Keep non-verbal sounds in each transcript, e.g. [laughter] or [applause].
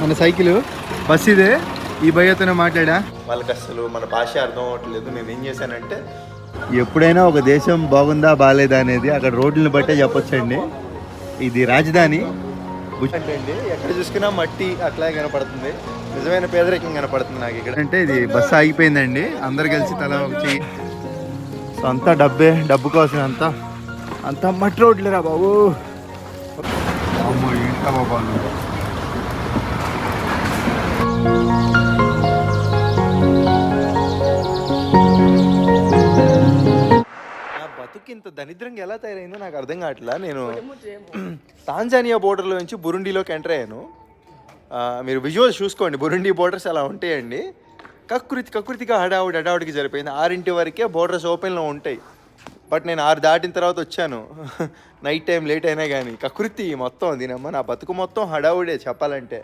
మన cycle. Bus ఇదే. ఈ భయ్యతోనే మాట్లాడా? వాళ్ళకి అసలు మన భాష అర్థం అవ్వట్లేదు. నేను ఏం చేశానంటే ఎప్పుడైనా ఒక దేశం బాగుందా బాగాలేదా అనేది అక్కడ రోడ్లను బట్టే చెప్పొచ్చండి. ఇది రాజధాని. అంటే అండి ఎక్కడ చూసుకున్నా మట్టి అట్లాగే కనపడుతుంది. నిజమైన పేదరికం కనపడుతుంది నాకు ఇక్కడ. అంటే ఇది బస్సు ఆగిపోయిందండి. అందరు కలిసి తల సో అంతా డబ్బే డబ్బు కోసం అంతా. అంతా మట్టి రోడ్లేరా బాబు. ఇంత దరిద్రంగా ఎలా తయారైందో నాకు అర్థం కావట్లా. నేను తాంజానియా బోర్డర్లో నుంచి బురుండిలోకి ఎంటర్ అయ్యాను. మీరు విజువల్స్ చూసుకోండి. బురుండి బోర్డర్స్ అలా ఉంటాయండి. కకృతి కకృతిగా హడావుడి హడావుడికి జరిపోయింది ఆరింటి వరకే బోర్డర్స్ ఓపెన్లో ఉంటాయి. బట్ నేను ఆరు దాటిన తర్వాత వచ్చాను. నైట్ టైం లేట్ అయినా కానీ కకృతి మొత్తం దీనమ్మ నా బతుకు మొత్తం హడావుడే చెప్పాలంటే.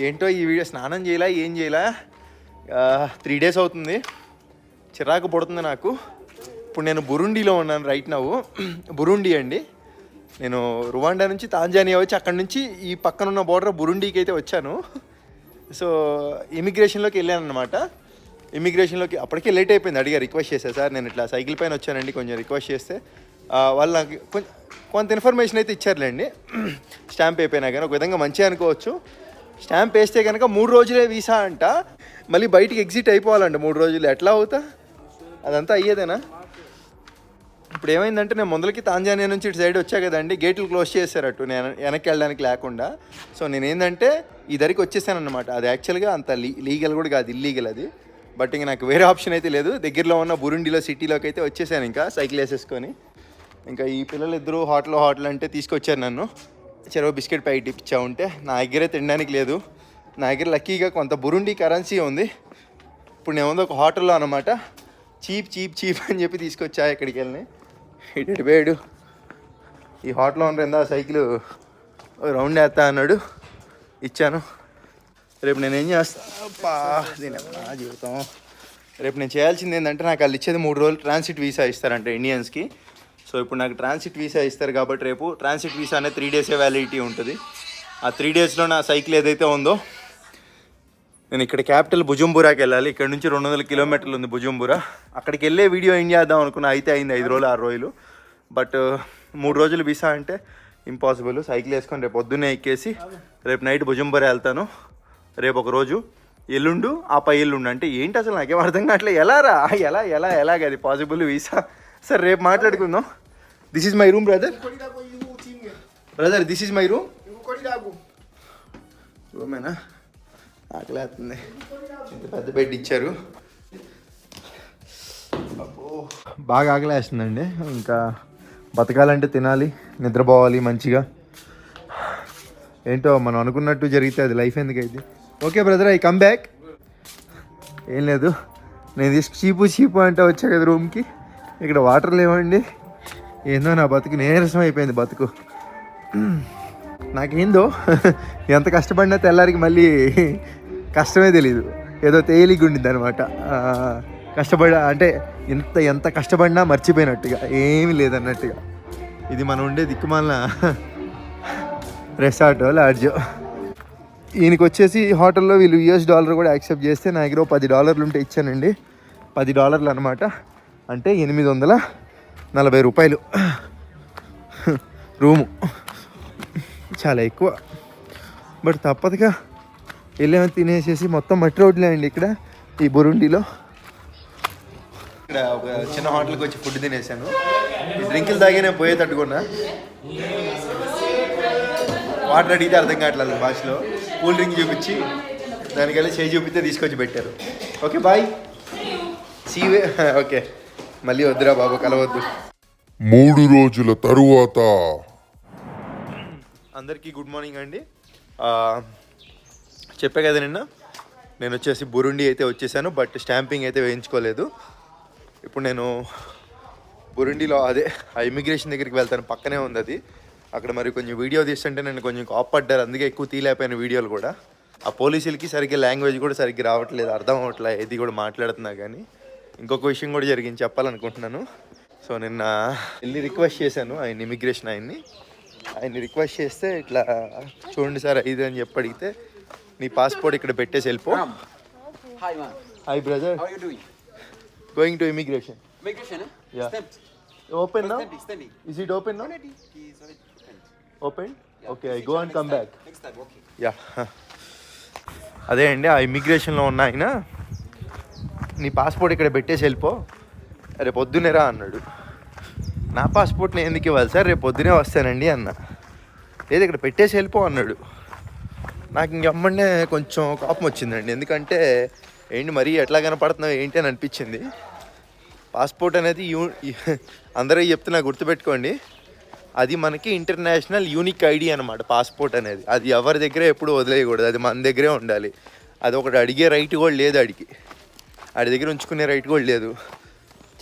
ఏంటో ఈ వీడియో స్నానం చేయాలా ఏం చేయాలా? త్రీ డేస్ అవుతుంది. చిరాకు పుడుతుంది నాకు. ఇప్పుడు నేను బురుండిలో ఉన్నాను రైట్ నవ్వు బురుండి అండి. నేను రువాండా నుంచి తాంజానియా వచ్చి అక్కడి నుంచి ఈ పక్కన ఉన్న బోర్డర్ బురుండీకి అయితే వచ్చాను. సో ఇమిగ్రేషన్లోకి వెళ్ళాను అనమాట ఇమిగ్రేషన్లోకి అప్పటికే లేట్ అయిపోయింది. అడిగా రిక్వెస్ట్ చేశాను సార్ నేను ఇట్లా సైకిల్ పైన వచ్చానండి కొంచెం రిక్వెస్ట్ చేస్తే. వాళ్ళు నాకు కొంచెం కొంత ఇన్ఫర్మేషన్ అయితే ఇచ్చారులేండి. [clears throat] స్టాంప్ అయిపోయినా కానీ ఒక విధంగా మంచిగా అనుకోవచ్చు. స్టాంప్ వేస్తే కనుక మూడు రోజులే వీసా అంట. మళ్ళీ బయటికి ఎగ్జిట్ అయిపోవాలంట మూడు రోజులు. ఎట్లా అవుతా? అదంతా అయ్యేదేనా? ఇప్పుడు ఏమైందంటే నేను ముందలకి తాంజానియా నుంచి ఇటు సైడ్ వచ్చా కదండి గేట్లు క్లోజ్ చేశారట్టు నేను వెనక్కి వెళ్ళడానికి లేకుండా. సో నేను ఏంటంటే ఈ ధరికి వచ్చేసాను అది యాక్చువల్గా అంత లీ లీగల్ కూడా కాదు ఇల్లీగల్ అది. బట్ ఇంక నాకు వేరే ఆప్షన్ అయితే లేదు. దగ్గరలో ఉన్న బురుండిలో సిటీలోకి అయితే వచ్చేసాను ఇంకా సైకిల్ వేసేసుకొని. ఇంకా ఈ పిల్లలు ఇద్దరు హోటల్ హోటల్ అంటే తీసుకొచ్చారు నన్ను. చెరవ బిస్కెట్ ప్యాకెట్ ఇప్పించా ఉంటే నా దగ్గరే తినడానికి లేదు. నా దగ్గర లక్కీగా కొంత బురుండి కరెన్సీ ఉంది. ఇప్పుడు నేను ఉంది ఒక హోటల్లో అనమాట చీప్ చీప్ చీప్ అని చెప్పి తీసుకొచ్చా ఇక్కడికి వెళ్ళి ఇటు పోయాడు. ఈ హోటల్లో ఉన్న సైకిల్ రౌండ్ వేస్తా అన్నాడు. ఇచ్చాను. రేపు నేను ఏం చేస్తా? దీని నా జీవితం. రేపు నేను చేయాల్సింది ఏంటంటే నాకు వాళ్ళు ఇచ్చేది మూడు రోజులు ట్రాన్సిట్ వీసా ఇస్తారంట ఇండియన్స్కి సో ఇప్పుడు నాకు ట్రాన్సిట్ వీసా ఇస్తారు కాబట్టి రేపు ట్రాన్సిట్ వీసా అనే త్రీ డేసే వ్యాలిడిటీ ఉంటుంది. ఆ త్రీ డేస్లో నా సైకిల్ ఏదైతే ఉందో నేను ఇక్కడ క్యాపిటల్ భుజంబురాకి వెళ్ళాలి. ఇక్కడ నుంచి రెండు వందల కిలోమీటర్లు ఉంది భుజంబురా అక్కడికి వెళ్ళే వీడియో ఏం చేద్దాం అనుకున్నా అయితే అయింది ఐదు రోజులు ఆరు రోజులు. బట్ uh, మూడు రోజులు వీసా అంటే ఇంపాసిబుల్ సైకిల్ వేసుకొని రేపు పొద్దున్నే ఎక్కేసి రేపు నైట్ భుజంబురా వెళ్తాను. రేపు ఒక రోజు ఎల్లుండు ఆ పై ఎల్లుండు. అంటే ఏంటి అసలు నాకేం అర్థం కావట్లేదు. ఎలా రా? ఎలా ఎలా ఎలాగ అది పాసిబుల్ వీసా సరే రేపు మాట్లాడుకుందాం. This is my room brother brother this is my room రూమేనా ఆకలేస్తుంది ఇంత పెద్ద బెడ్ ఇచ్చారు. అబ్బో. బాగా ఆకలేస్తుందండి ఇంకా బతకాలంటే తినాలి నిద్రపోవాలి మంచిగా. ఏంటో మనం అనుకున్నట్టు జరిగితే అది life ఎందుకైతే okay brother I come back ఏం లేదు. నేను తీసుకు చీపు చీపు అంటే వచ్చా కదా రూమ్కి ఇక్కడ వాటర్ లేవండి. ఏందో నా బతుకు నీరసం అయిపోయింది బతుకు. నాకేందో ఎంత కష్టపడినా తెల్లారికి మళ్ళీ కష్టమే తెలియదు ఏదో తేలిగ్గా ఉండింది అనమాట కష్టపడ అంటే ఎంత ఎంత కష్టపడినా మర్చిపోయినట్టుగా ఏమీ లేదన్నట్టుగా. ఇది మనం ఉండే దిక్కుమాలిన రెసార్ట్ లాడ్జో ఈయనకి వచ్చేసి హోటల్లో వీళ్ళు యూఎస్ డాలర్ కూడా యాక్సెప్ట్ చేస్తే నా దగ్గర పది డాలర్లు ఉంటే ఇచ్చానండి. పది డాలర్లు అనమాట అంటే ఎనిమిది వందల నలభై రూపాయలు. రూము. చాలా ఎక్కువ. బట్ తప్పదుగా. వెళ్ళేమో తినేసేసి మొత్తం మట్టి రోడ్లే అండి ఇక్కడ ఈ బురుండిలో. ఇక్కడ ఒక చిన్న హోటల్కి వచ్చి ఫుడ్ తినేసాను. ఈ డ్రింకులు తాగినే పోయే తట్టుకున్నా వాటర్ అడిగితే అర్థం కావట్లేదు భాషలో. కూల్ డ్రింక్ చూపించి దానికెళ్ళి చేయి చూపిస్తే తీసుకొచ్చి పెట్టారు. Okay boy. సీవే [laughs] ఓకే. మళ్ళీ వద్దురా బాబు కలవద్దు. మూడు రోజుల తరువాత. అందరికీ గుడ్ మార్నింగ్ అండి. చెప్పా కదా నిన్న? నేను వచ్చేసి బురుండి అయితే వచ్చేసాను బట్ స్టాంపింగ్ అయితే వేయించుకోలేదు. ఇప్పుడు నేను బురుండిలో అదే ఆ ఇమిగ్రేషన్ దగ్గరికి వెళ్తాను పక్కనే ఉంది అది. అక్కడ మరి కొంచెం వీడియో తీస్తుంటే నేను కొంచెం కాపాడ్డారు అందుకే ఎక్కువ తీలేకపోయిన వీడియోలు కూడా. ఆ పోలీసులకి సరిగ్గా లాంగ్వేజ్ కూడా సరిగ్గా రావట్లేదు అర్థం అవ్వట్లేదు ఏది కూడా మాట్లాడుతున్నా కానీ. ఇంకొక విషయం కూడా జరిగింది చెప్పాలనుకుంటున్నాను సో నిన్న వెళ్ళి రిక్వెస్ట్ చేశాను ఆయన ఇమిగ్రేషన్ ఆయన్ని ఆయన్ని రిక్వెస్ట్ చేస్తే ఇట్లా చూడండి సార్ ఇది అని చెప్పి అడిగితే నీ పాస్పోర్ట్ ఇక్కడ పెట్టేసి వెళ్ళిపో. Hi brother? Going to immigration. Open now. Is it open now. Open. Okay I go and come. Back. Yeah అదే అండి ఆ ఇమిగ్రేషన్లో ఉన్న ఆయన నీ పాస్పోర్ట్ ఇక్కడ పెట్టేసి వెళ్ళిపో. రేపు పొద్దునేరా అన్నాడు. నా పాస్పోర్ట్ నేను ఎందుకు ఇవ్వాలి? సార్ రేపు పొద్దునే వస్తానండి అన్న. లేదు ఇక్కడ పెట్టేసి వెళ్ళిపో అన్నాడు. నాకు ఇంకెమ్మండే కొంచెం కోపం వచ్చిందండి. ఎందుకంటే ఏంటి మరీ ఎట్లా కనపడుతున్నావు ఏంటి అని అనిపించింది. పాస్పోర్ట్ అనేది యూ అందరూ చెప్తున్నా గుర్తుపెట్టుకోండి. అది మనకి ఇంటర్నేషనల్ యూనిక్ ఐడి అనమాట పాస్పోర్ట్ అనేది. అది ఎవరి దగ్గర ఎప్పుడు వదిలేయకూడదు. అది మన దగ్గరే ఉండాలి. అది ఒకటి అడిగే రైట్ కూడా లేదు అడిగి ఆడి దగ్గర ఉంచుకునే రైట్ కూడా లేదు.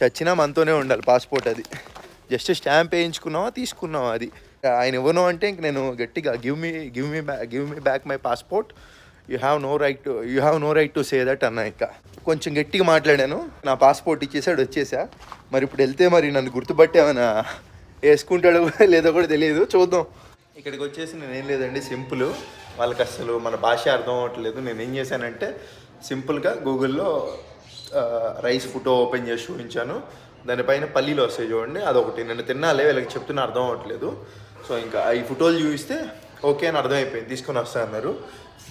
చచ్చినా మనతోనే ఉండాలి పాస్పోర్ట్ అది. జస్ట్ స్టాంప్ వేయించుకున్నావా తీసుకున్నావా అది. ఆయన ఇవ్వను అంటే ఇంక నేను గట్టిగా give me give me back give me back my passport you have no right to you have no right to say that అన్న ఇంకా. కొంచెం గట్టిగా మాట్లాడాను. నా పాస్పోర్ట్ ఇచ్చేసాడు వచ్చేసా. మరి ఇప్పుడు వెళ్తే మరి నన్ను గుర్తుపట్టేమన్నా వేసుకుంటాడో లేదో కూడా తెలియదు. చూద్దాం. ఇక్కడికి వచ్చేసి నేను ఏం లేదండి సింపుల్. వాళ్ళకి అసలు మన భాష అర్థం అవ్వట్లేదు. నేను ఏం చేశానంటే సింపుల్గా గూగుల్లో రైస్ ఫోటో ఓపెన్ చేసి చూపించాను. దానిపైన పల్లీలు వస్తాయి చూడండి అదొకటి. నేను తినాలే వీళ్ళకి చెప్తున్నా అర్థం అవ్వట్లేదు. సో ఇంకా ఈ ఫోటోలు చూపిస్తే ఓకే అని అర్థమైపోయింది తీసుకొని వస్తా అన్నారు.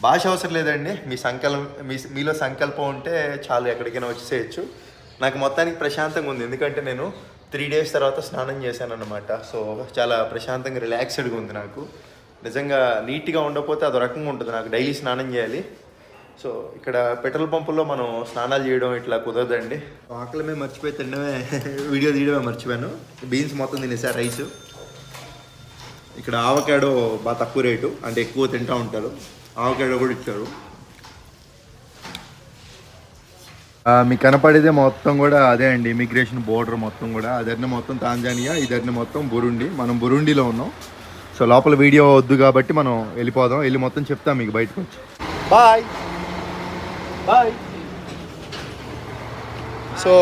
భాష అవసరం లేదండి మీ సంకల్పం మీ మీలో సంకల్పం ఉంటే చాలు ఎక్కడికైనా వచ్చేసేయచ్చు నాకు మొత్తానికి ప్రశాంతంగా ఉంది ఎందుకంటే నేను త్రీ డేస్ తర్వాత స్నానం చేశాను అనమాట సో చాలా ప్రశాంతంగా రిలాక్స్డ్గా ఉంది నాకు. నిజంగా నీట్గా ఉండకపోతే అదో రకంగా ఉంటుంది నాకు డైలీ స్నానం చేయాలి. సో ఇక్కడ పెట్రోల్ పంపుల్లో మనం స్నానాలు చేయడం ఇట్లా కుదరదండి. ఆకలి మేము మర్చిపోయి తినడమే వీడియో తీయడమే మర్చిపోయాను. బీన్స్ మొత్తం తినేసా రైస్. ఇక్కడ ఆవకాడో బాగా తక్కువ రేటు అంటే ఎక్కువ తింటూ ఉంటారు. ఆవకాడో కూడా ఇచ్చారు. మీకు కనపడేదే మొత్తం కూడా అదే అండి ఇమిగ్రేషన్ బోర్డర్ మొత్తం కూడా. అదర్ని మొత్తం తాంజానియా ఇదర్ని మొత్తం బురుండి. మనం బురుండిలో ఉన్నాం. సో లోపల వీడియో వద్దు కాబట్టి మనం వెళ్ళిపోదాం. వెళ్ళి మొత్తం చెప్తాం మీకు బయటకు వచ్చి. Bye. Bye so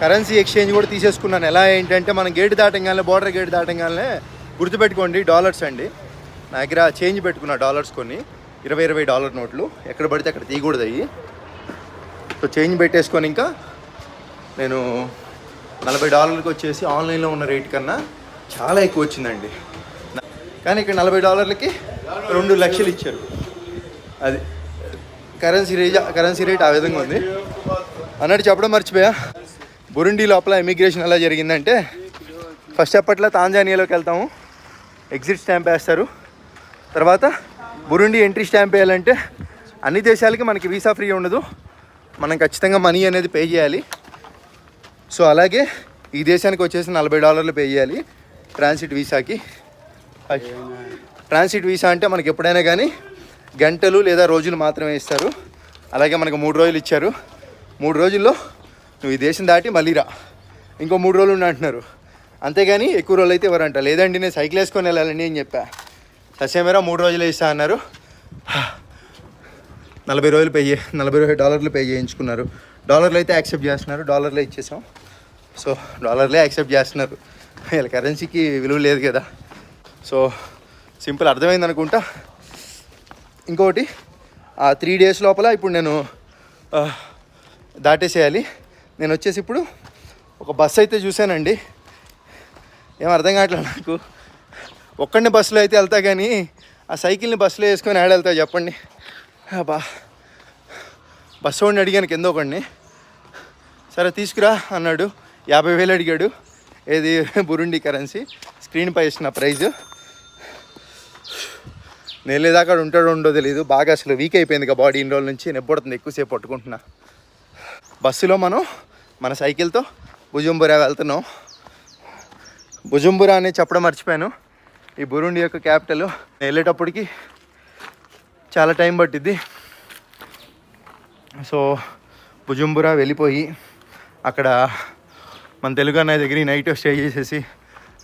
currency exchange కూడా తీసేసుకున్నాను. ఎలా ఏంటంటే మనం గేట్ దాటంగానే బోర్డర్ గేట్ దాటంగానే గుర్తుపెట్టుకోండి డాలర్స్ అండి. నా దగ్గర చేంజ్ పెట్టుకున్న డాలర్స్ కొన్ని. ఇరవై ఇరవై డాలర్ నోట్లు. ఎక్కడ పడితే అక్కడ తీయకూడదు అయ్యి. సో చేంజ్ పెట్టేసుకొని ఇంకా నేను నలభై డాలర్కి వచ్చేసి ఆన్లైన్లో ఉన్న రేట్ కన్నా చాలా ఎక్కువ వచ్చిందండి. కానీ ఇక్కడ నలభై డాలర్లకి రెండు లక్షలు ఇచ్చారు. అది. కరెన్సీ రేజ్ కరెన్సీ రేట్ ఆ విధంగా ఉంది. అన్నట్టు చెప్పడం మర్చిపోయా. బురుండి లోపల ఇమిగ్రేషన్ ఎలా జరిగిందంటే ఫస్ట్ అప్పట్లో తాంజానియాలోకి వెళ్తాము. ఎగ్జిట్ స్టాంప్ వేస్తారు. తర్వాత బురుండి ఎంట్రీ స్టాంప్ వేయాలంటే అన్ని దేశాలకి మనకి వీసా ఫ్రీ ఉండదు. మనం ఖచ్చితంగా మనీ అనేది పే చేయాలి. సో అలాగే ఈ దేశానికి వచ్చేసి నలభై డాలర్లు పే చేయాలి ట్రాన్సిట్ వీసాకి ట్రాన్సిట్ వీసా అంటే మనకి ఎప్పుడైనా కానీ గంటలు లేదా రోజులు మాత్రమే ఇస్తారు. అలాగే మనకు మూడు రోజులు ఇచ్చారు. మూడు రోజుల్లో నువ్వు ఈ దేశం దాటి మళ్ళీ రా. ఇంకో మూడు రోజులు ఉండి అంటున్నారు. అంతేగాని ఎక్కువ రోజులు అయితే ఇవ్వరంట లేదండి నేను సైకిల్ వేసుకొని వెళ్ళాలండి అని చెప్పా. ససేమేరా మూడు రోజులే ఇస్తా అన్నారు. నలభై రోజులు పే చే నలభై రోజులు డాలర్లు పే చేయించుకున్నారు. డాలర్లు అయితే యాక్సెప్ట్ చేస్తున్నారు. డాలర్లే ఇచ్చేసాం. సో డాలర్లే యాక్సెప్ట్ చేస్తున్నారు. వీళ్ళ కరెన్సీకి విలువ లేదు కదా. సో సింపుల్ అర్థమైంది అనుకుంటా ఇంకొకటి ఆ త్రీ డేస్ లోపల ఇప్పుడు నేను దాటేసేయాలి. నేను వచ్చేసి ఇప్పుడు ఒక బస్సు అయితే చూశానండి. ఏం అర్థం కావట్లేదు నాకు. ఒక్కడిని బస్సులో అయితే వెళ్తా కానీ ఆ సైకిల్ని బస్సులో వేసుకొని ఆడెళ్తా చెప్పండి. బా బస్సు వాడిని అడిగాను కింద ఒకడిని. సరే తీసుకురా అన్నాడు. యాభై వేలు అడిగాడు. ఏది బురుండి కరెన్సీ స్క్రీన్ పై ఇచ్చిన ప్రైజ్. నేలేదాకా అక్కడ ఉంటాడో ఉండో తెలియదు బాగా అసలు వీక్ అయిపోయింది ఇక బాడీ ఇన్ని రోజుల నుంచి నెప్పడుతుంది ఎక్కువసేపు పట్టుకుంటున్నా. బస్సులో మనం మన సైకిల్తో భుజంబురా వెళ్తున్నాం. భుజంబురా అనేది చెప్పడం మర్చిపోయాను. ఈ బురుండి యొక్క క్యాపిటల్ వెళ్ళేటప్పటికి చాలా టైం పట్టిద్ది. సో భుజంబురా వెళ్ళిపోయి అక్కడ మన తెలుగు అన్నయ్య దగ్గర నైట్ స్టే చేసేసి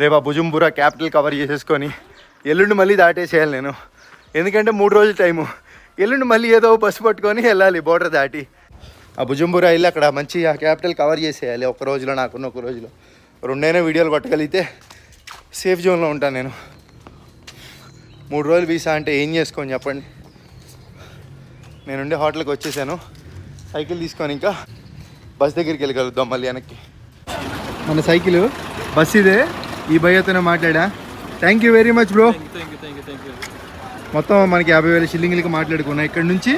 రేపు ఆ భుజంబురా క్యాపిటల్ కవర్ చేసేసుకొని ఎల్లుండి మళ్ళీ దాటేసేయాలి నేను. ఎందుకంటే మూడు రోజుల టైము. ఎల్లుండి మళ్ళీ ఏదో బస్సు పట్టుకొని వెళ్ళాలి బోర్డర్ దాటి. ఆ భుజంబురా వెళ్ళి అక్కడ మంచి ఆ క్యాపిటల్ కవర్ చేసేయాలి ఒక రోజులో నాకున్న ఒక రోజులో. రెండైనా వీడియోలు కొట్టగలిగితే సేఫ్ జోన్లో ఉంటాను నేను. మూడు రోజులు వీసా అంటే ఏం చేసుకోని చెప్పండి. నేనుండే హోటల్కి వచ్చేసాను. సైకిల్ తీసుకొని ఇంకా బస్ దగ్గరికి వెళ్ళి మళ్ళీ వెనక్కి. మన సైకిల్ బస్ ఇదే. ఈ భయ్యతోనే మాట్లాడా? Thank you very much bro మొత్తం మనకి యాభై వేల షిల్లింగ్లకి మాట్లాడుకున్నాం. ఇక్కడ నుంచి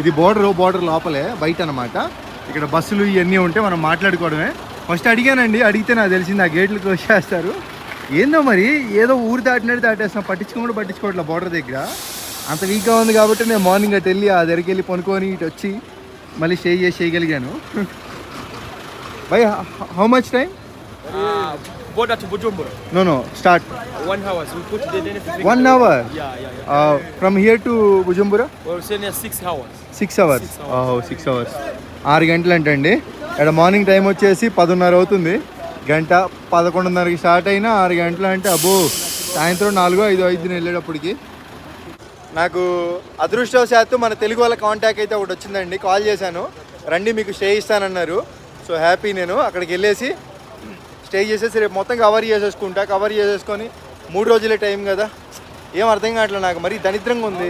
ఇది బోర్డర్ బోర్డర్ లోపలే బయట అనమాట ఇక్కడ బస్సులు ఇవన్నీ ఉంటే మనం మాట్లాడుకోవడమే. ఫస్ట్ అడిగానండి అడిగితే నాకు తెలిసింది ఆ గేట్లు క్లోజ్ చేస్తారు. ఏందో మరి ఏదో ఊరు దాటినట్టు దాటేస్తాం పట్టించుకోకుండా పట్టించుకోవట్లే బోర్డర్ దగ్గర. అంత వీక్గా ఉంది కాబట్టి నేను మార్నింగ్ అటు వెళ్ళి ఆ దగ్గరికి వెళ్ళి కొనుక్కొని ఇటు వచ్చి మళ్ళీ స్టే చేసి చేయగలిగాను. By how much time Uh, border to Bujumbura. No no start One hour. So we put the then one hour Yeah, yeah, yeah. From here to Bujumbura We're saying here six hours. Six hours Six six hours ఆరు గంటలు అంటండి ఇక్కడ morning time వచ్చేసి పదున్నర అవుతుంది. గంట పదకొండున్నరకి start అయినా ఆరు గంటలు అంటే అబ్బో సాయంత్రం నాలుగో ఐదో ఐదు వెళ్ళేటప్పటికి. నాకు అదృష్టవశాత్తు మన తెలుగు వాళ్ళ కాంటాక్ట్ అయితే ఒకటి వచ్చిందండి. కాల్ చేశాను. రండి మీకు స్టే ఇస్తానన్నారు. సో హ్యాపీ నేను. అక్కడికి వెళ్ళేసి స్టే చేసేసి రేపు మొత్తం కవర్ చేసేసుకుంటా కవర్ చేసేసుకొని మూడు రోజులే టైం కదా. ఏం అర్థం కావట్లేదు నాకు మరి దరిద్రంగా ఉంది.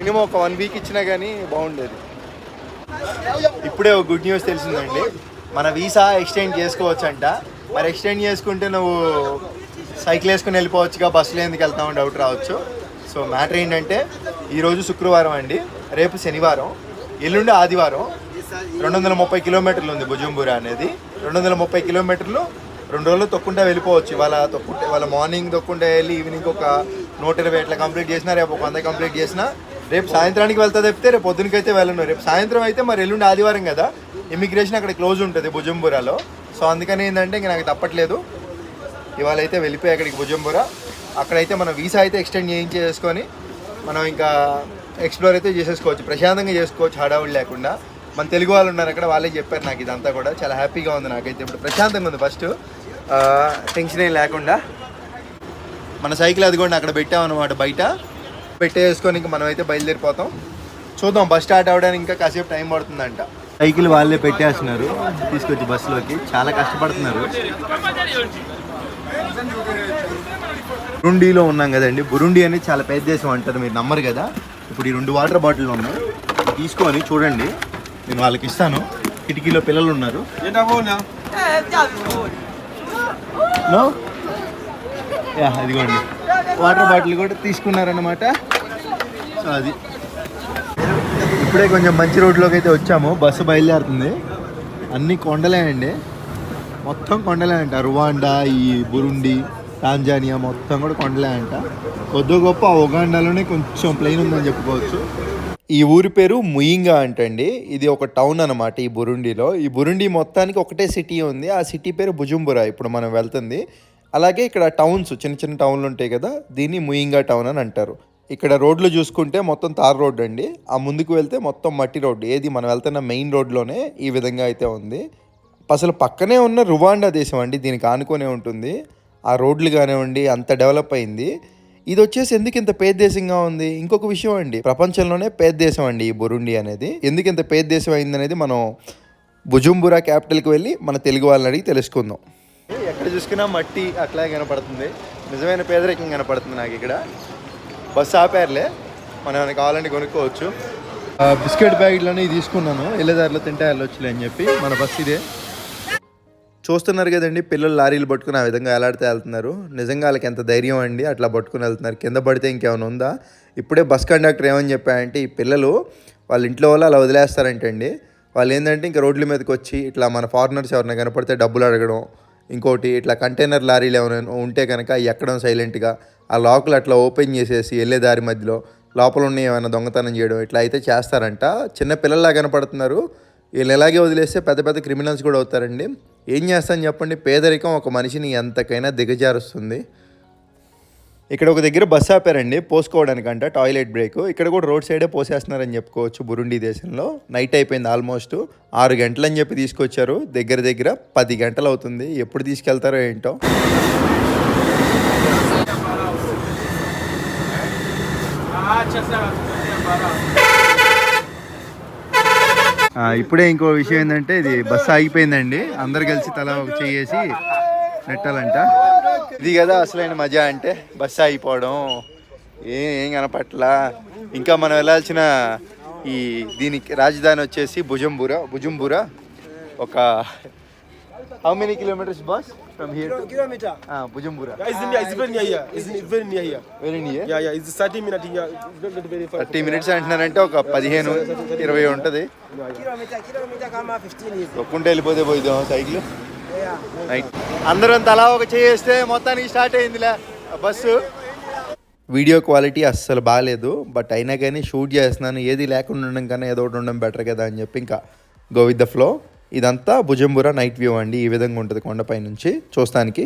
మినిమం ఒక వన్ వీక్ ఇచ్చినా కానీ బాగుండేది. ఇప్పుడే ఒక గుడ్ న్యూస్ తెలిసిందండి. మన వీసా ఎక్స్టెండ్ చేసుకోవచ్చు అంట మరి ఎక్స్టెండ్ చేసుకుంటే నువ్వు సైకిల్ వేసుకుని వెళ్ళిపోవచ్చుగా బస్సులో ఎందుకు వెళ్తామని డౌట్ రావచ్చు. సో మ్యాటర్ ఏంటంటే ఈరోజు శుక్రవారం అండి. రేపు శనివారం. ఎల్లుండి ఆదివారం. రెండు వందల ముప్పై కిలోమీటర్లు ఉంది భుజంబురా అనేది. రెండు వందల ముప్పై కిలోమీటర్లు రెండు రోజులు తొక్కుంటే వెళ్ళిపోవచ్చు. ఇవాళ తొక్కుంటే వాళ్ళ మార్నింగ్ తొక్కుంటే వెళ్ళి ఈవినింగ్ ఒక నూట ఇరవై ఎట్లా కంప్లీట్ చేసినా రేపు ఒక వంద కంప్లీట్ చేసినా రేపు సాయంత్రానికి వెళ్తా తప్పితే రేపు పొద్దునకైతే వెళ్ళను. రేపు సాయంత్రం అయితే మరి ఎల్లుండి ఆదివారం కదా ఇమిగ్రేషన్ అక్కడ క్లోజ్ ఉంటుంది భుజంబురాలో. సో అందుకని ఏంటంటే ఇంక నాకు తప్పట్లేదు. ఇవాళ అయితే వెళ్ళిపోయి అక్కడికి భుజంబుర. అక్కడైతే మన వీసా అయితే ఎక్స్టెండ్ చేయించేసుకొని మనం ఇంకా ఎక్స్ప్లోర్ అయితే చేసేసుకోవచ్చు. ప్రశాంతంగా చేసుకోవచ్చు హడావుడి లేకుండా. మన తెలుగు వాళ్ళు ఉన్నారు అక్కడ వాళ్ళే చెప్పారు నాకు ఇదంతా కూడా. చాలా హ్యాపీగా ఉంది నాకైతే ఇప్పుడు. ప్రశాంతంగా ఉంది ఫస్ట్. టెన్షన్ ఏం లేకుండా. మన సైకిల్ అది కూడా అక్కడ పెట్టామన్నమాట బయట. పెట్టేసుకొని ఇంకా మనం అయితే బయలుదేరిపోతాం. చూద్దాం బస్ స్టార్ట్ అవ్వడానికి ఇంకా కాసేపు టైం పడుతుందంట. సైకిల్ వాళ్ళే పెట్టేస్తున్నారు. తీసుకొచ్చి బస్సులోకి. చాలా కష్టపడుతున్నారు. బురుండీలో ఉన్నాం కదండి. బురుండి అనేది చాలా పెద్ద దేశం అంటారు మీరు నమ్మరు కదా. ఇప్పుడు ఈ రెండు వాటర్ బాటిల్ ఉన్నాయి. తీసుకొని చూడండి. నేను వాళ్ళకి ఇస్తాను. కిటికీలో పిల్లలు ఉన్నారు. నో యా అదిగోండి వాటర్ బాటిల్ కూడా తీసుకున్నారన్నమాట. సో అది. ఇప్పుడే కొంచెం మంచి రోడ్లోకి అయితే వచ్చాము. బస్సు బయలుదేరుతుంది. అన్ని కొండలే అండి మొత్తం కొండలే అంట రువాండా ఈ బురుండి టాంజానియా మొత్తం కూడా కొండలే అంట కొద్ది గొప్ప ఆ ఉగాండాలోనే కొంచెం ప్లెయిన్ ఉందని చెప్పుకోవచ్చు. ఈ ఊరి పేరు ముయింగా అంటండి. ఇది ఒక టౌన్ అనమాట ఈ బురుండిలో. ఈ బురుండి మొత్తానికి ఒకటే సిటీ ఉంది. ఆ సిటీ పేరు భుజుంబురా ఇప్పుడు మనం వెళ్తుంది. అలాగే ఇక్కడ టౌన్స్ చిన్న చిన్న టౌన్లు ఉంటాయి కదా దీన్ని ముయింగా టౌన్ అని అంటారు. ఇక్కడ రోడ్లు చూసుకుంటే మొత్తం తార్ రోడ్ అండి. ఆ ముందుకు వెళ్తే మొత్తం మట్టి రోడ్డు. ఏది మనం వెళ్తున్న మెయిన్ రోడ్లోనే ఈ విధంగా అయితే ఉంది. అసలు పక్కనే ఉన్న రువాండా దేశం అండి. దీనికి ఆనుకొనే ఉంటుంది. ఆ రోడ్లు కానివ్వండి అంత డెవలప్ అయింది. ఇది వచ్చేసి ఎందుకు ఇంత పేద దేశంగా ఉంది? ఇంకొక విషయం అండి. ప్రపంచంలోనే పేద దేశం అండి ఈ బురుండి అనేది. ఎందుకు ఇంత పేద దేశం అయింది అనేది మనం భుజుంబురా క్యాపిటల్కి వెళ్ళి మన తెలుగు వాళ్ళని అడిగి తెలుసుకుందాం. ఎక్కడ చూసుకున్నా మట్టి అట్లా కనపడుతుంది. నిజమైన పేదరికం కనపడుతుంది నాకు ఇక్కడ. బస్సు ఆపారులే. మనం ఏమైనా కావాలంటే కొనుక్కోవచ్చు. బిస్కెట్ ప్యాకెట్లని తీసుకున్నాను. వెళ్ళేదారిలో తింటే వెళ్ళొచ్చులే అని చెప్పి. మన బస్సు ఇదే. చూస్తున్నారు కదండి పిల్లలు లారీలు పట్టుకుని ఆ విధంగా ఎలాడితే వెళ్తున్నారు. నిజంగా వాళ్ళకి ఎంత ధైర్యం అండి అట్లా పట్టుకుని వెళ్తున్నారు. కింద పడితే ఇంకేమైనా ఉందా? ఇప్పుడే బస్ కండక్టర్ ఏమని చెప్పాయంటే ఈ పిల్లలు వాళ్ళ ఇంట్లో వాళ్ళు అలా వదిలేస్తారంటండి. వాళ్ళు ఏంటంటే ఇంకా రోడ్ల మీదకి వచ్చి ఇట్లా మన ఫారినర్స్ ఎవరైనా కనపడితే డబ్బులు అడగడం ఇంకోటి ఇట్లా కంటైనర్ లారీలు ఏమైనా ఉంటే కనుక ఎక్కడం సైలెంట్గా ఆ లాకులు అట్లా ఓపెన్ చేసేసి వెళ్ళే దారి మధ్యలో లోపల ఉన్న ఏమైనా దొంగతనం చేయడం ఇట్లా అయితే చేస్తారంట. చిన్న పిల్లల్లా కనపడుతున్నారు. వీళ్ళు ఎలాగే వదిలేస్తే పెద్ద పెద్ద క్రిమినల్స్ కూడా అవుతారండి. ఏం చేస్తాను చెప్పండి? పేదరికం ఒక మనిషిని ఎంతకైనా దిగజారుస్తుంది. ఇక్కడ ఒక దగ్గర బస్ ఆపారండి పోసుకోవడానికంట టాయిలెట్ బ్రేక్. ఇక్కడ కూడా రోడ్ సైడే పోసేస్తున్నారని చెప్పుకోవచ్చు బురుండి దేశంలో. నైట్ అయిపోయింది ఆల్మోస్ట్. ఆరు గంటలు అని చెప్పి తీసుకొచ్చారు. దగ్గర దగ్గర పది గంటలు అవుతుంది. ఎప్పుడు తీసుకెళ్తారో ఏంటో. ఆ, ఇప్పుడే ఇంకో విషయం ఏంటంటే ఇది బస్సు ఆగిపోయిందండి. అందరు కలిసి తల ఒక చేసి నెట్టాలంట. ఇది కదా అసలైన మజా అంటే బస్సు ఆగిపోవడం. ఏం ఏం కనపట్లా? ఇంకా మనం వెళ్ళాల్సిన ఈ దీనికి రాజధాని వచ్చేసి భుజంబుర భుజంబుర ఒక how many kilometres boss from here Kilometer. Bujumbura Yeah, it's, near, it's very near here. It's very near here. Very near Yeah, yeah, it's 30 minutes here. It's not, very far. Thirty minutes అంటున్నారంటే ఒక పదిహేను ఇరవై ఉంటుంది Kilometer, kilometer kama 15 hivi. ఒక్కుంటే వెళ్ళిపోతే పోయిద్దాం cycle Yeah. అందరం తలా ఒక చేస్తే మొత్తానికి స్టార్ట్ అయిందిలే బస్సు వీడియో క్వాలిటీ అస్సలు బాగాలేదు బట్ అయినా కానీ షూట్ చేస్తున్నాను ఏది లేకుండా ఉండడం కన్నా ఏదో ఒకటి ఉండడం బెటర్ కదా అని చెప్పి ఇంకా గో విత్ ద ఫ్లో ఇదంతా భుజంబుర నైట్ వ్యూ అండి. ఈ విధంగా ఉంటుంది కొండపై నుంచి చూస్తానికి.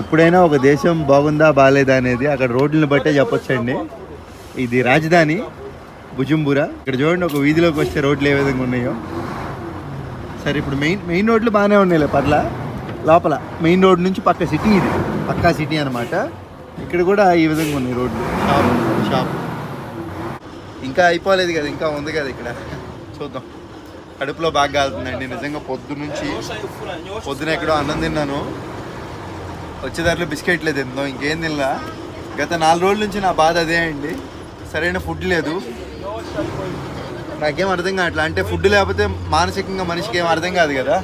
ఎప్పుడైనా ఒక దేశం బాగుందా బాగాలేదా అనేది అక్కడ రోడ్లను బట్టే చెప్పొచ్చండి. ఇది రాజధాని భుజంబుర. ఇక్కడ చూడండి ఒక వీధిలోకి వస్తే రోడ్లు ఏ విధంగా ఉన్నాయో. సరే ఇప్పుడు మెయిన్ మెయిన్ రోడ్లు బాగానే ఉన్నాయిలే పర్ల. లోపల మెయిన్ రోడ్ నుంచి పక్క సిటీ ఇది. పక్కా సిటీ అనమాట ఇక్కడ కూడా ఈ విధంగా ఉన్నాయి రోడ్లు. షాప్ షాప్ ఇంకా అయిపోలేదు కదా ఇంకా ఉంది కదా ఇక్కడ. చూద్దాం. కడుపులో బాగా కాలుతుందండి. నిజంగా పొద్దు నుంచి పొద్దున ఎక్కడో అన్నం తిన్నాను. వచ్చేదారిలో బిస్కెట్లే తిందాం. ఇంకేం తినలా? గత నాలుగు రోజుల నుంచి నా బాధ అదే అండి. సరైన ఫుడ్ లేదు. నాకేం అర్థం కావట్లే. అంటే ఫుడ్ లేకపోతే మానసికంగా మనిషికి ఏం అర్థం కాదు కదా.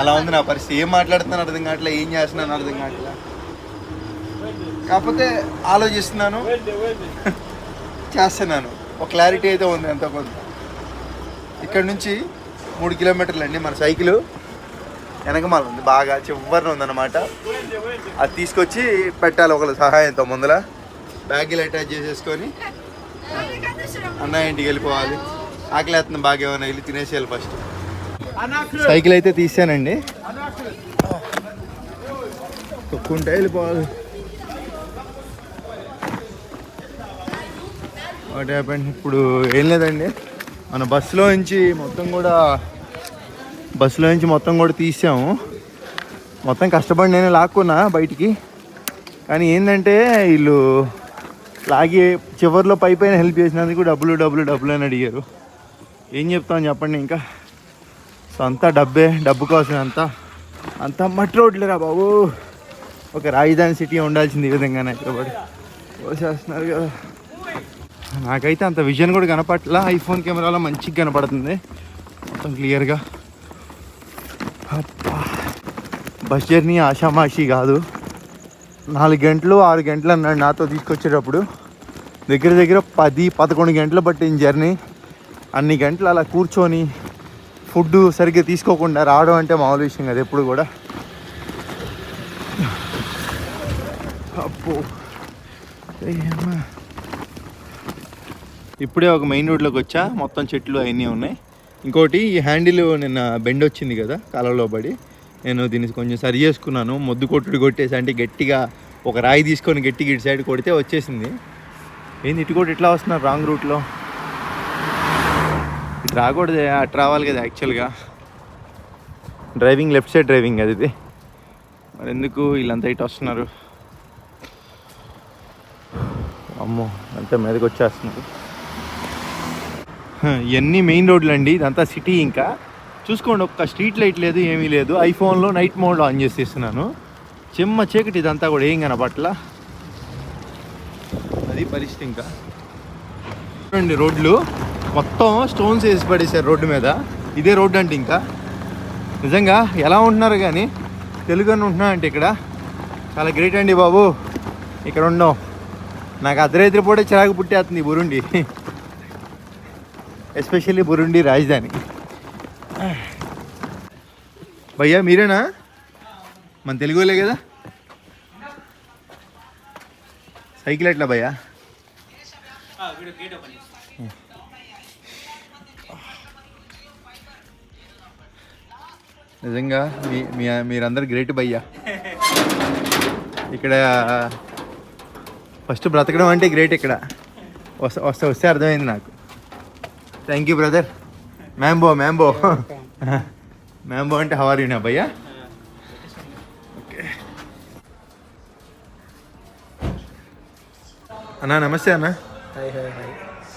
అలా ఉంది నా పరిస్థితి. ఏం మాట్లాడుతున్నాను అర్థం కావట్లే. ఏం చేస్తున్నాను అర్థం కావట్లే. కాకపోతే ఆలోచిస్తున్నాను. చేస్తున్నాను. ఒక క్లారిటీ అయితే ఉంది ఎంతో కొంత. ఇక్కడ నుంచి మూడు కిలోమీటర్లు అండి మన సైకిల్. వెనకమాల ఉంది బాగా చివరిన ఉందన్నమాట. అది తీసుకొచ్చి పెట్టాలి ఒకళ్ళ సహాయంతో ముందర. బ్యాగులు అటాచ్ చేసేసుకొని అన్న ఇంటికి వెళ్ళిపోవాలి. ఆకలి బాగా ఏమైనా వెళ్ళి తినేసేయాలి ఫస్ట్. సైకిల్ అయితే తీసానండి. తొక్కుంటే వెళ్ళిపోవాలి. వాట్ హ్యాపెన్ ఇప్పుడు ఏం లేదండి. మన బస్సులో నుంచి మొత్తం కూడా బస్సులో నుంచి మొత్తం కూడా తీసాము. మొత్తం కష్టపడి నేను లాక్కున్నా బయటికి. కానీ ఏంటంటే వీళ్ళు లాగి చివరిలో పై పైన హెల్ప్ చేసినందుకు డబ్బులు డబ్బులు డబ్బులు అని అడిగారు. ఏం చెప్తాం చెప్పండి ఇంకా. సో అంతా డబ్బే డబ్బు కోసం అంతా. అంతా మట్టి రోడ్లేరా బాబు. ఒక రాజధాని సిటీ ఉండాల్సింది ఈ విధంగానే. హైదరాబాద్ పోసేస్తున్నారు కదా. నాకైతే అంత విజన్ కూడా కనపట్ల. ఐఫోన్ కెమెరాలో మంచిగా కనపడుతుంది. మొత్తం క్లియర్గా బస్ జర్నీ ఆషామాషి కాదు. నాలుగు గంటలు ఆరు గంటలు అన్నాడు నాతో తీసుకొచ్చేటప్పుడు. దగ్గర దగ్గర పది పదకొండు గంటలు పట్టింది జర్నీ అన్ని గంటలు అలా కూర్చొని ఫుడ్ సరిగ్గా తీసుకోకుండా రావడం అంటే మామూలు విషయం కదా ఎప్పుడు కూడా. అప్పు ఏమ్మా. ఇప్పుడే ఒక మెయిన్ రోడ్లోకి వచ్చా. మొత్తం చెట్లు అవన్నీ ఉన్నాయి. ఇంకోటి ఈ హ్యాండిల్ నిన్న బెండ్ వచ్చింది కదా కాలంలో పడి. నేను దీన్ని కొంచెం సరి చేసుకున్నాను. మొద్దు కొట్టుడు కొట్టేసి అంటే గట్టిగా ఒక రాయి తీసుకొని గట్టిగా ఇటు సైడ్ కొడితే వచ్చేసింది. ఏంది ఇటు కూడా ఇట్లా వస్తున్నారు రాంగ్ రూట్లో ఇటు రాకూడదు అటు రావాలి కదా యాక్చువల్గా డ్రైవింగ్ లెఫ్ట్ సైడ్ డ్రైవింగ్ అది ఇది. మరి ఎందుకు వీళ్ళంతా ఇటు వస్తున్నారు? అమ్మో అంతా మీదకి వచ్చేస్తున్నారు. ఇవన్నీ మెయిన్ రోడ్లు అండి ఇదంతా సిటీ ఇంకా. చూసుకోండి ఒక్క స్ట్రీట్ లైట్ లేదు ఏమీ లేదు. ఐఫోన్లో నైట్ మోడ్లో ఆన్ చేసేస్తున్నాను. చెమ్మ చీకటి ఇదంతా కూడా ఏం కనపట్ల అది పరిస్థితి ఇంకా. చూడండి రోడ్లు. మొత్తం స్టోన్స్ వేసి పడేశారు రోడ్డు మీద. ఇదే రోడ్డు అంటే ఇంకా. నిజంగా ఎలా ఉంటున్నారు కానీ? తెలుగు అని ఉంటున్నా అంటే ఇక్కడ. చాలా గ్రేట్ అండి బాబు. ఇక్కడ ఉండవు నాకు అర్ధరాత్రి పూటే చిరాకు పుట్టేస్తుంది బురుండి ఎస్పెషల్లీ బురుండి రాజధాని. భయ్యా మీరేనా? మన తెలుగులే కదా? సైకిల్ ఎట్లా భయ్యా? నిజంగా మీ మీ మీరందరు గ్రేట్ భయ్యా. ఇక్కడ ఫస్ట్ బ్రతకడం అంటే గ్రేట్ ఇక్కడ. వస్తే వస్తే వస్తే అర్థమైంది నాకు. థ్యాంక్ యూ బ్రదర్ మ్యాంబో మ్యాంబో మ్యాంబో అంటే హవర్ యూనా భయ్యా? ఓకే అన్నా నమస్తే అన్న. Hi.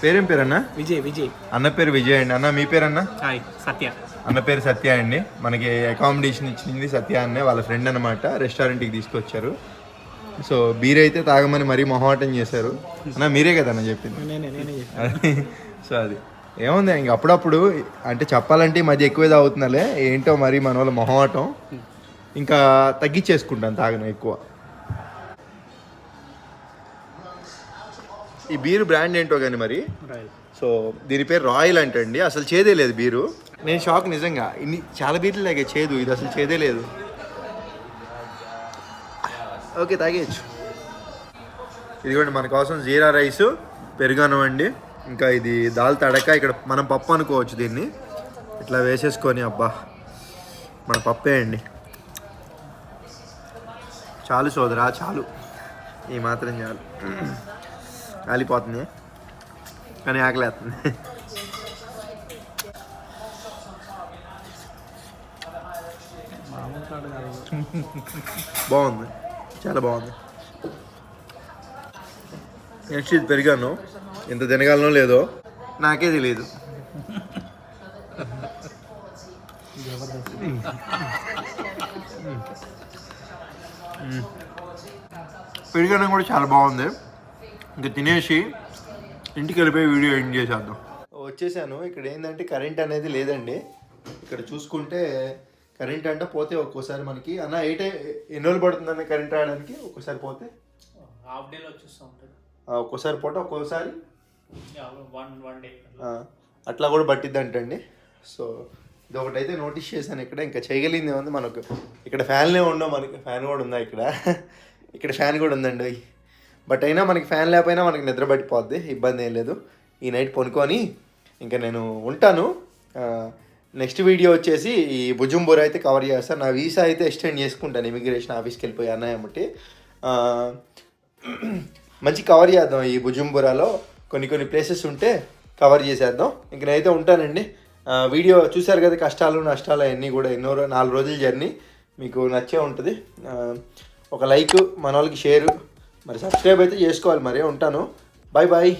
పేరేం పేరన్నా Vijay, Vijay. అన్న పేరు విజయ్ అండి. అన్న మీ పేరన్నా Hi, Satya. అన్న పేరు సత్య అండి. మనకి అకామిడేషన్ ఇచ్చింది సత్య అన్నే వాళ్ళ ఫ్రెండ్ అనమాట రెస్టారెంట్కి తీసుకొచ్చారు. సో బీర్ అయితే తాగమని మరీ మొహమాటం చేశారు. అన్న మీరే కదా అన్న చెప్పింది? సో [laughs] అది. ఏముంది ఇంక అప్పుడప్పుడు అంటే చెప్పాలంటే ఈ మధ్య ఎక్కువ తాగుతున్నాలే ఏంటో మరి మన వాళ్ళ మొహమాటం. ఇంకా తగ్గించేసుకుంటాను తాగను ఎక్కువ. ఈ బీరు బ్రాండ్ ఏంటో కానీ మరి? సో దీని పేరు రాయల్ అంటండి అసలు చేదే లేదు బీరు. నేను షాక్ నిజంగా ఇన్ని చాలా బీర్లు లాగే చేదు ఇది అసలు చేదే లేదు. ఓకే తాగేయచ్చు. ఇదిగోండి మన కోసం జీరా రైస్ పెరుగన్నం అండి. ఇంకా ఇది దాల్ తడక ఇక్కడ మనం పప్పు అనుకోవచ్చు దీన్ని. ఇట్లా వేసేసుకొని అబ్బా. మన పప్పే అండి. చాలు సోదరా చాలు. ఈ మాత్రం చాలు. కాలిపోతుంది. కానీ ఆకలేస్తుంది. బాగుంది. చాలా బాగుంది. నెక్స్ట్ ఇది పెరిగాను. ఎంత తినగలనో లేదో నాకే తెలియదు పెరిగన్నం కూడా చాలా బాగుంది. ఇంకా తినేసి ఇంటికి వెళ్ళిపోయి వీడియో ఎండ్ చేసేద్దాం. వచ్చేసాను. ఇక్కడ ఏంటంటే కరెంట్ అనేది లేదండి. ఇక్కడ చూసుకుంటే కరెంట్ అంటే పోతే ఒక్కోసారి మనకి. అన్న ఏ టైం ఎన్ని రోజులు పడుతుందన్న కరెంట్ రావడానికి? ఒక్కోసారి పోతే? హాఫ్ డేలో వచ్చేస్తూ ఉంటుంది ఒక్కోసారి పోతే ఒక్కోసారి అట్లా కూడా పట్టిద్దంటండి. సో ఇది ఒకటైతే నోటీస్ చేశాను ఇక్కడ. ఇంకా చేయగలిగింది ఏమంది? మనకు ఇక్కడ ఫ్యాన్లే ఉండవు మనకి. ఫ్యాన్ కూడా ఉందా ఇక్కడ? [laughs] ఇక్కడ ఫ్యాన్ కూడా ఉందండి. బట్ అయినా మనకి ఫ్యాన్ లేకపోయినా మనకి నిద్ర పట్టిపోద్ది. ఇబ్బంది ఏం లేదు. ఈ నైట్ కొనుక్కొని ఇంకా నేను ఉంటాను. నెక్స్ట్ వీడియో వచ్చేసి ఈ భుజంబూర్ అయితే కవర్ చేస్తాను నా వీసా అయితే ఎక్స్టెండ్ చేసుకుంటాను. ఇమిగ్రేషన్ ఆఫీస్కి వెళ్ళిపోయి అన్నాయమ్మటి [clears throat] మంచి కవర్ చేద్దాం ఈ భుజంబురాలో. కొన్ని కొన్ని ప్లేసెస్ ఉంటే కవర్ చేసేద్దాం. ఇంక నేనైతే ఉంటానండి. వీడియో చూశారు కదా కష్టాలు నష్టాలు అవన్నీ కూడా ఎన్నో నాలుగు రోజుల జర్నీ. మీకు నచ్చే ఉంటుంది. ఒక లైక్ మన వాళ్ళకి షేరు. మరి సబ్స్క్రైబ్ అయితే చేసుకోవాలి. మరి ఉంటాను. Bye bye